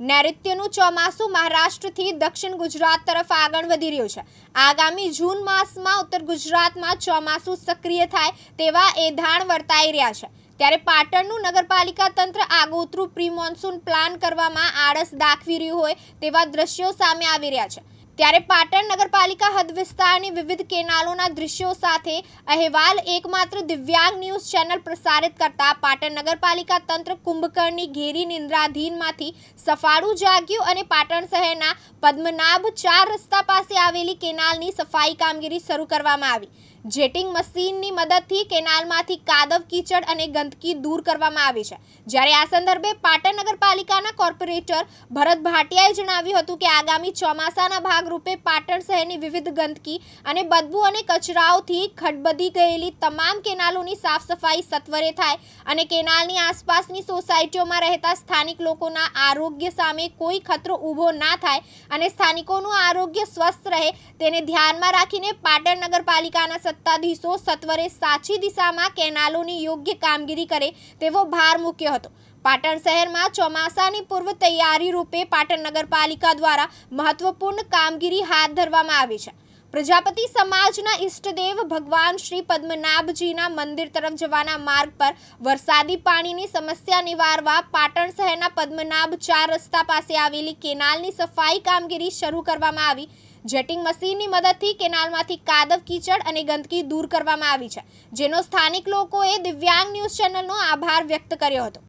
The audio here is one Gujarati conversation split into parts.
નૈઋત્યનું ચોમાસું મહારાષ્ટ્રથી દક્ષિણ ગુજરાત તરફ આગળ વધી રહ્યું છે. આગામી જૂન માસમાં ઉત્તર ગુજરાતમાં ચોમાસું સક્રિય થાય તેવા એધાણ વર્તાઈ રહ્યા છે. ત્યારે પાટણનું નગરપાલિકા તંત્ર આગોતરું પ્રી મોન્સૂન પ્લાન કરવામાં આળસ દાખવી રહ્યું હોય તેવા દ્રશ્યો સામે આવી રહ્યા છે. ત્યારે પાટણ નગરપાલિકા હદ વિસ્તારની વિવિધ કેનાલોના દ્રશ્યો સાથે અહેવાલ એકમાત્ર દિવ્યાંગ ન્યૂઝ ચેનલ પ્રસારિત કરતા પાટણ નગરપાલિકા તંત્ર કુંભકર્ણની ઘેરી નિંદ્રાધીનમાંથી સફાળું જાગ્યું અને પાટણ શહેરના પદ્મનાભ ચાર રસ્તા પાસે આવેલી કેનાલની સફાઈ કામગીરી શરૂ કરવામાં આવી. જેટિંગ મશીનની મદદથી કેનાલમાંથી કાદવ કીચડ અને ગંદકી દૂર કરવામાં આવી છે. જ્યારે આ સંદર્ભે પાટણ નગરપાલિકાના કોર્પોરેટર ભરત ભાટિયાએ જણાવ્યું હતું કે આગામી ચોમાસાના ભાગરૂપે પાટણ શહેરની વિવિધ ગંદકી અને બદબુ અને કચરાઓથી ખડબદી ગયેલી તમામ કેનાલોની સાફ સફાઈ સત્વરે થાય અને કેનાલની આસપાસની સોસાયટીઓમાં રહેતા સ્થાનિક લોકોના આરોગ્ય સામે કોઈ ખતરો ઊભો ના થાય અને સ્થાનિકોનું આરોગ્ય સ્વસ્થ રહે તેને ધ્યાનમાં રાખીને પાટણ નગરપાલિકાના સત્તાધીશો સત્વરે સાચી દિશામાં કેનાલોની યોગ્ય કામગીરી કરે તેવો ભાર મૂક્યો હતો. પાટણ શહેરમાં ચોમાસાની પૂર્વ તૈયારી રૂપે પાટણ નગરપાલિકા દ્વારા મહત્વપૂર્ણ કામગીરી હાથ ધરવામાં આવી છે. પ્રજાપતિ સમાજના ઈષ્ટદેવ ભગવાન શ્રી પદ્મનાભજીના મંદિર તરફ જવાના માર્ગ પર વરસાદી પાણીની સમસ્યા નિવારવા પાટણ શહેરના પદ્મનાભ ચાર રસ્તા પાસે આવેલી કેનાલની સફાઈ કામગીરી શરૂ કરવામાં આવી. જેટિંગ મશીનની મદદથી કેનાલમાંથી કાદવ કીચડ અને ગંદકી દૂર કરવામાં આવી છે જેનો સ્થાનિક લોકોએ દિવ્યાંગ ન્યૂઝ ચેનલનો આભાર વ્યક્ત કર્યો હતો.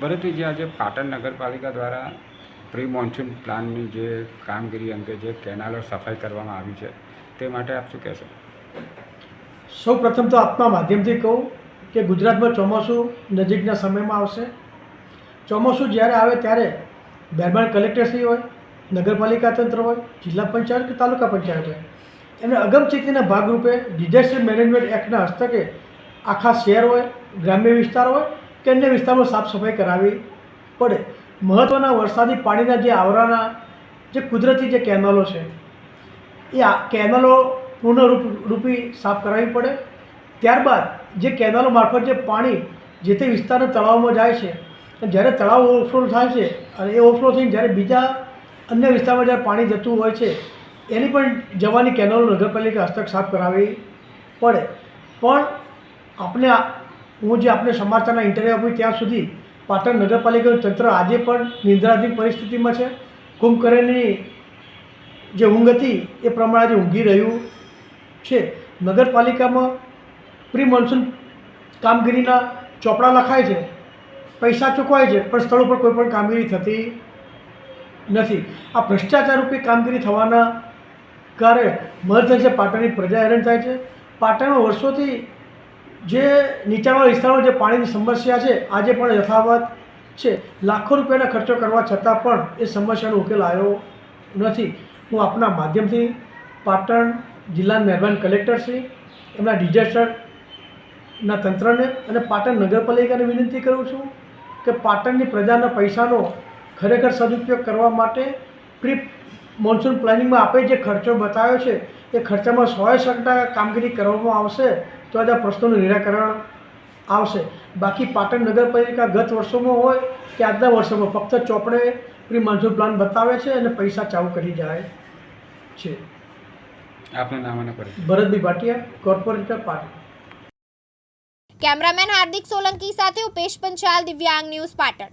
ભરતજી આજે પાટણ નગરપાલિકા દ્વારા પ્રી મોન્સૂન પ્લાનની જે કામગીરી અંગે જે કેનાલો સફાઈ કરવામાં આવી છે તે માટે આપ શું કહેશો? સૌ પ્રથમ તો આપના માધ્યમથી કહું કે ગુજરાતમાં ચોમાસું નજીકના સમયમાં આવશે. ચોમાસું જ્યારે આવે ત્યારે મહેરબાન કલેક્ટરશ્રી હોય નગરપાલિકા તંત્ર હોય, જિલ્લા પંચાયત કે તાલુકા પંચાયત હોય. એમને અગમચેતીના ભાગરૂપે ડિઝાસ્ટર મેનેજમેન્ટ એક્ટના હસ્તકે આખા શહેર હોય, ગ્રામ્ય વિસ્તાર હોય કે અન્ય વિસ્તારમાં સાફ સફાઈ કરાવવી પડે. મહત્ત્વના વરસાદી પાણીના જે આવરાના જે કુદરતી જે કેનાલો છે, એ આ કેનાલો પૂર્ણરૂપ રૂપી સાફ કરાવવી પડે. ત્યારબાદ જે કેનાલો મારફત જે પાણી જે તે વિસ્તારના તળાવમાં જાય છે જ્યારે તળાવ ઓવરફ્લો થાય છે અને એ ઓવરફ્લો થઈને જ્યારે બીજા અન્ય વિસ્તારમાં જ્યારે પાણી જતું હોય છે, એની પણ જવાની કેનાલો નગરપાલિકા હસ્તક સાફ કરાવવી પડે. પણ આપણે હું જે આપણે સમાચારના ઇન્ટરવ્યુ આપું ત્યાં સુધી પાટણ નગરપાલિકાનું તંત્ર આજે પણ નિંદ્રાધીન પરિસ્થિતિમાં છે. કુંભકરણની જે ઊંઘ હતી, એ પ્રમાણે આજે ઊંઘી રહ્યું છે. નગરપાલિકામાં પ્રી મોન્સૂન કામગીરીના ચોપડા લખાય છે, પૈસા ચૂકવાય છે, પણ સ્થળ ઉપર કોઈ પણ કામગીરી થતી નથી. આ ભ્રષ્ટાચાર રૂપી કામગીરી થવાના કારણે થાય છે પાટણની પ્રજા હેરાન થાય છે. પાટણમાં વર્ષોથી જે નીચાણવાળા વિસ્તારમાં જે પાણીની સમસ્યા છે, આજે પણ યથાવત છે. લાખો રૂપિયાના ખર્ચો કરવા છતાં પણ એ સમસ્યાનો ઉકેલ આવ્યો નથી. હું આપના માધ્યમથી પાટણ જિલ્લાના મહેરબાન કલેક્ટરશ્રી એમના ડિઝાસ્ટરના તંત્રને અને પાટણ નગરપાલિકાને વિનંતી કરું છું કે પાટણની પ્રજાના પૈસાનો ખરેખર સદુપયોગ કરવા માટે પ્રી મોન્સૂન પ્લાનિંગમાં આપણે જે ખર્ચો બતાવ્યો છે એ ખર્ચામાં સો ટકા કામગીરી કરવામાં આવશે તો આજે પ્રશ્નોનું નિરાકરણ આવશે. બાકી પાટણ નગરપાલિકા ગત વર્ષોમાં હોય કે આજના વર્ષોમાં ફક્ત ચોપડે પ્રી મોન્સૂન પ્લાન બતાવે છે અને પૈસા ચાલુ કરી જાય છે. આપનું નામ અને પરિચય. ભરતભાઈ ભાટિયા કોર્પોરેટર પાટણ. કેમેરામેન હાર્દિક સોલંકી સાથે ઉપેશ પંચાલ દિવ્યાંગ ન્યૂઝ પાટણ.